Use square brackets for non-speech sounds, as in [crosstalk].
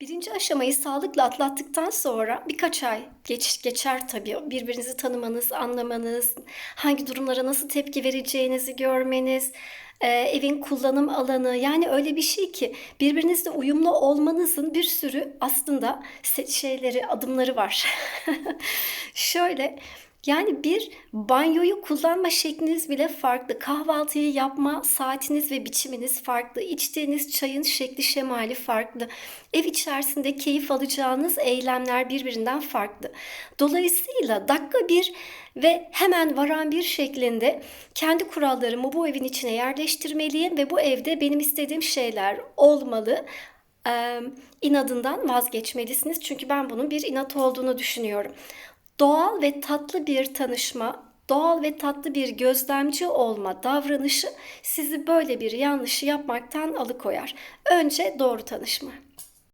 Birinci aşamayı sağlıkla atlattıktan sonra birkaç ay geç, geçer tabii. Birbirinizi tanımanız, anlamanız, hangi durumlara nasıl tepki vereceğinizi görmeniz, e, evin kullanım alanı yani öyle bir şey ki birbirinizle uyumlu olmanızın bir sürü aslında şeyleri, adımları var. [laughs] Şöyle yani bir banyoyu kullanma şekliniz bile farklı. Kahvaltıyı yapma saatiniz ve biçiminiz farklı. İçtiğiniz çayın şekli şemali farklı. Ev içerisinde keyif alacağınız eylemler birbirinden farklı. Dolayısıyla dakika bir ve hemen varan bir şeklinde kendi kurallarımı bu evin içine yerleştirmeliyim ve bu evde benim istediğim şeyler olmalı. Eee, inadından vazgeçmelisiniz. Çünkü ben bunun bir inat olduğunu düşünüyorum. Doğal ve tatlı bir tanışma, doğal ve tatlı bir gözlemci olma davranışı sizi böyle bir yanlışı yapmaktan alıkoyar. Önce doğru tanışma.